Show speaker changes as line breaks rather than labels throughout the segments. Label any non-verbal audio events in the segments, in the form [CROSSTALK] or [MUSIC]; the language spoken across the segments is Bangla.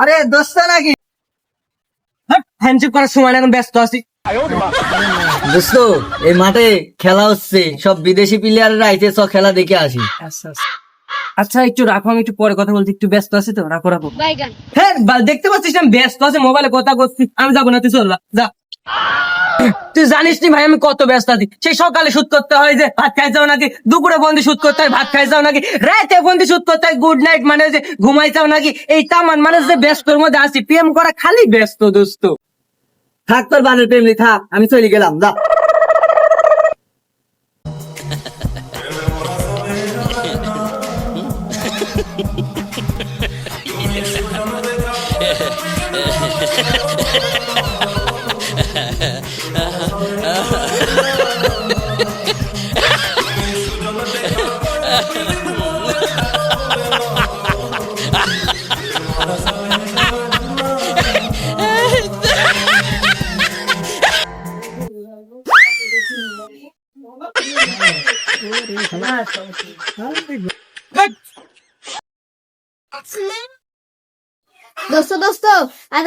আরে দোস্ত নাকি?
হ্যান্ডশেক করার সময় এখন ব্যস্ত আছি।
দোস্ত এই মাঠে খেলা হচ্ছে সব বিদেশি প্লেয়াররা আইছে সব খেলা দেখে আসি।
আচ্ছা আচ্ছা। আচ্ছা একটু রাখো আমি একটু পরে কথা বলছি একটু ব্যস্ত আছি তো রাখো রাখো। হ্যাঁ দেখতে পাচ্ছিস আমি ব্যস্ত আছে মোবাইলে কথা করছি আমি যাব না তুই চল যা। তুই জানিস নি ভাই আমি কত ব্যস্ত আছি? সেই সকালে শুট করতে হয় যে ভাত খাই যাও নাকি? দুপুরে বন্দি শুট করতে হয়, ভাত খাই যাও নাকি? রাতে বন্দি শুট করতে হয় গুড নাইট মানে যে ঘুমাই যাও নাকি? এই তামান মানে যে ব্যস্তর মধ্যে আছি প্রেম করা খালি ব্যস্ত দোস্ত।
থাক তোর বানের প্রেমলি থাক, আমি চলে গেলাম, যা। [LAUGHS]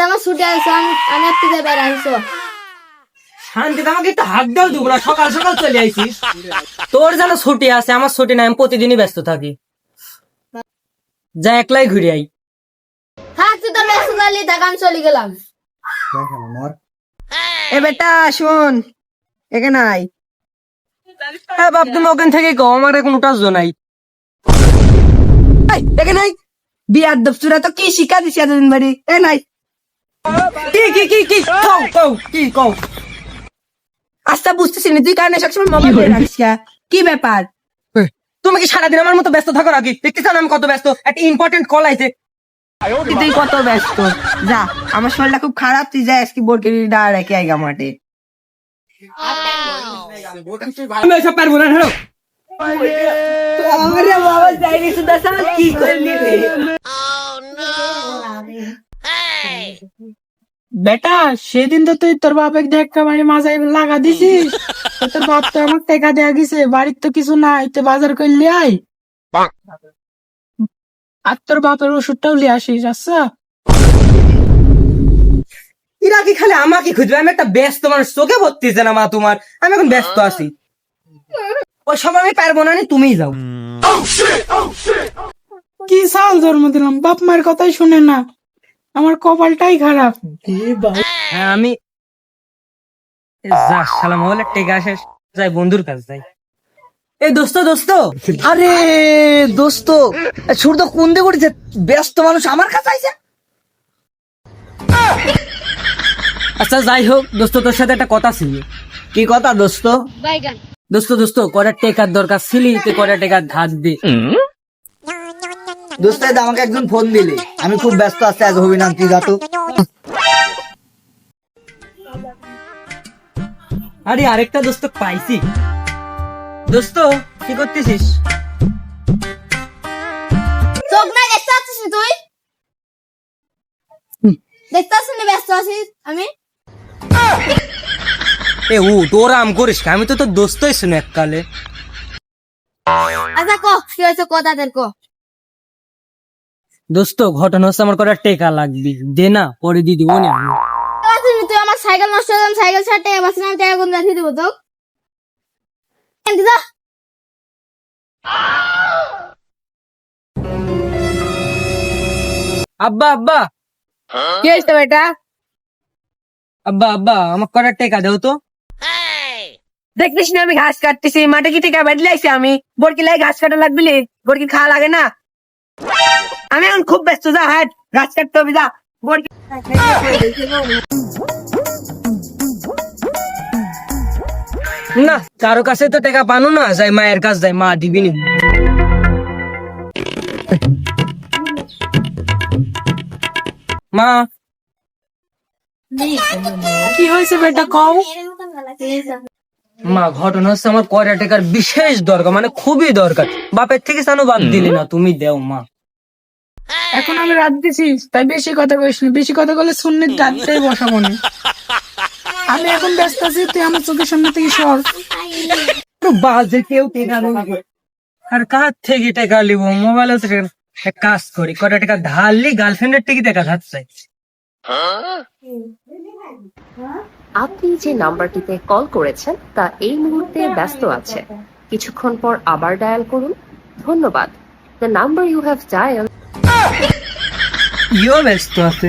আমার ছুটি আছে
আমাকে একটু হাত দাও দুগুলা, সকাল সকাল চলে তোর যেন ছুটি আছে, আমার ছুটি নাই, আমি প্রতিদিনই ব্যস্ত থাকি। যা, একলাই ঘুরে আই।
তো ব্যস্ত থাকলি দেখ চলে গেলাম।
এ বেটা শোন এখানে আয়
হ্যাঁ বাপ তুমি ওখান থেকে কও আমার এখন উঠার নাই।
এখানে আয় বিয়ার দপ্তরা তো কি শিক্ষা দিছি এতদিন বাড়ি এ নাই।
কি কি কি কি? কও কও কি কও?
আচ্ছা বুঝতেছি না তুই কারণে সবসময় মোবাইল ধরে রাখিস কি? ব্যাপার?
তুমি কি সারাদিন আমার মতো ব্যস্ত থাকো নাকি? দেখতে চাও না আমি কত ব্যস্ত? একটা ইম্পর্টেন্ট কল আইছে।
তুই তুই কত ব্যস্ত। যা আমার শরীরটা খুব খারাপ তুই যা আজকে বোরকে দাঁড়া রেখে আইগা মাঠে।
পারব না হ্যালো
আমারে বাবা যাইনি সুদা সারা কি করলি রে
বেটা সেদিন তো তুই তোর বাপের দেখা মানে মাজায় লাগা দিছিস। তো তোর বাপ তো আমার টেকা দেয়া গেছে বাড়ির তো কিছু নাই তুই বাজার করলি আই আর তোর বাপের ওষুধটাও লিয়ে আসিস আচ্ছা
এরা কি খালি আমাকে খুঁজবে? আমি একটা ব্যস্ত মানুষ চোখে ভর্তিছে না মা তোমার। আমি এখন ব্যস্ত আছি। ওই সব আমি পারব না তুমিই যাও।
কি সাল জন্ম দিলাম? বাপ মায়ের কথাই শুনে না। আমার কপালটাই খারাপ।
হ্যাঁ আমি যা টেকা আসে যাই বন্ধুর কাছে যাই। এই দোস্ত দোস্ত।
আরে দোস্ত সুর তো কোন দিয়ে করেছে? ব্যস্ত মানুষ আমার কাছে আইছে?
আচ্ছা যাই হোক দোস্ত তোর সাথে একটা কথা ছিল।
কি কথা দোস্ত?
দোস্ত দোস্ত কয়টা টেকার দরকার? ছিলি তুই কয়টা টেকার ধার দে।
দোস্ত আমাকে একজন ফোন দিলি। আমি খুব ব্যস্ত আছি আজ হবি না তুই যা তো।
আরে আরেকটা দোস্ত পাইছি। দোস্ত কি করতেছিস?
চোখ না দেখতে পাচ্ছিস তুই? দেখতে পাচ্ছিস না ব্যস্ত আছিস আমি?
এ ও তোর আম করিস আমি তো তোর দোস্তই শুনে এককালে।
আচ্ছা ক কি হয়েছে ক তাদের ক।
দোস্ত ঘটনা হচ্ছে আমার কটা টেকা লাগবে। দে না পরে দিয়ে দিব না।
তুই আমার সাইকেল নষ্ট হয়ে সাইকেল ছাড় টাকা বাঁচি না আমি টাকা কোন রাখি দেবো তো যা
আব্বা আব্বা
কি হয়েছে বেটা
আব্বা আব্বা আমার কটা টেকা দেও তো
দেখতিস না আমি ঘাস কাটতেছি মাঠে কি টিকা বেঁধে লাইছি আমি বরকি লাই ঘাস কাটা লাগবি লে? বরকি খাওয়া লাগে না আমি এখন খুব ব্যস্ত যা হাট ঘাস কাটতে হবে যা বরকি
না কারও কাছে তো টেকা পানো না যাই মায়ের কাছে যাই মা দিবি নি মা।
কি হয়েছে বেটা কও?
মা ঘটনা হচ্ছে আমার কয়টা টেকার বিশেষ দরকার মানে খুবই দরকার। বাপের থেকে জানো বাদ দিলি না তুমি দেও মা।
এখন আমি রাত দিছিস তাই বেশি কথা কইস বেশি কথা বলে শুনলে রাতটাই বসাবো না। [LAUGHS] আমি এখন ব্যস্ত আছি তুই আমার চোখের সামনে থেকে সর।
তো বাজে কেউ টেকা আর কার থেকে টেকা লিব? মোবাইল আছে এক কাজ করি কটা টাকা ধারলি গার্লফ্রেন্ডের টিকি দেখা যাচ্ছে
আপনি যে নাম্বারটিতে কল করেছেন তা এই মুহূর্তে ব্যস্ত আছে। কিছুক্ষণ পর আবার ডায়াল করুন। ধন্যবাদ। The number you have dial
is ব্যস্ত আছে।